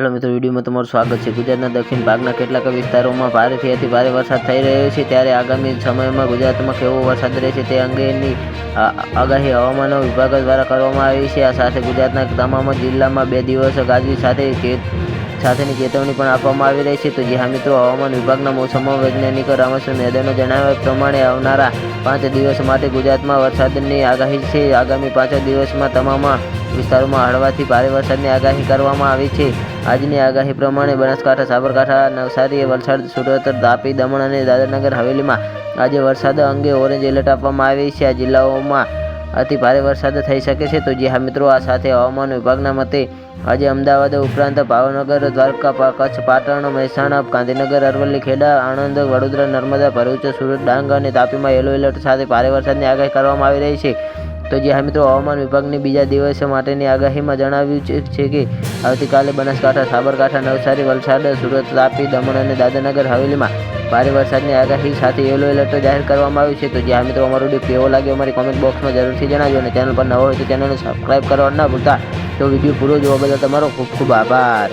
Hello મિત્રો, વિડીયોમાં તમારું સ્વાગત છે. ગુજરાતના દક્ષિણ ભાગના કેટલાક વિસ્તારોમાં ભારેથી અતિ ભારે વરસાદ થઈ રહ્યો છે. ત્યારે આગામી સમયમાં ગુજરાતમાં કેવો વરસાદ રહેશે તે અંગેની આગાહી હવામાન વિભાગ દ્વારા કરવામાં આવી છે. આ સાથે ગુજરાતના તમામ જિલ્લામાં બે દિવસ ગાજવી સાથે ચેત સાથેની ચેતવણી પણ આપવામાં આવી રહી છે. તો જી હા મિત્રો, હવામાન વિભાગના મોસમ વૈજ્ઞાનિકો રામેશ્વર મેદાનો જણાવ્યા પ્રમાણે આવનારા પાંચ દિવસ માટે ગુજરાતમાં વરસાદની આગાહી છે. આગામી પાંચ દિવસમાં તમામ વિસ્તારોમાં હળવાથી ભારે વરસાદની આગાહી કરવામાં આવી છે. આજની આગાહી પ્રમાણે બનાસકાંઠા, સાબરકાંઠા, નવસારી, વલસાડ, સુરત, તાપી, દમણ અને દાદરનગર હવેલીમાં આજે વરસાદ અંગે ઓરેન્જ એલર્ટ આપવામાં આવી છે. આ જિલ્લાઓમાં અતિ ભારે વરસાદ થઈ શકે છે તો જી હા મિત્રો, આ સાથે હવામાન વિભાગના મતે આજે અમદાવાદ ઉપરાંત ભાવનગર, દ્વારકા કચ્છ, પાટણ, મહેસાણા, ગાંધીનગર, અરવલ્લી, ખેડા, આણંદ, વડોદરા, નર્મદા, ભરૂચ, સુરત, ડાંગ અને તાપીમાં યલો એલર્ટ સાથે ભારે વરસાદની આગાહી કરવામાં આવી રહી છે. તો જે હા મિત્રો, હવામાન વિભાગની બીજા દિવસ માટેની આગાહીમાં જણાવ્યું છે- કે આવતીકાલે બનાસકાંઠા, સાબરકાંઠા, નવસારી, વલસાડ, સુરત, તાપી, દમણ અને દાદરનગર હવેલીમાં ભારે વરસાદની આગાહી સાથે યલો એલર્ટ જાહેર કરવામાં આવ્યું છે. તો જે મિત્રો, અમારો વીડિયો કેવો લાગ્યો અમારી કોમેન્ટ બોક્સમાં જરૂરથી જણાવજો અને ચેનલ પર નવો હોય તો ચેનલને સબસ્ક્રાઈબ કરવા ના ભૂલતા. તો વીડિયો પૂરો જોવા બદલ તમારો ખૂબ ખૂબ આભાર.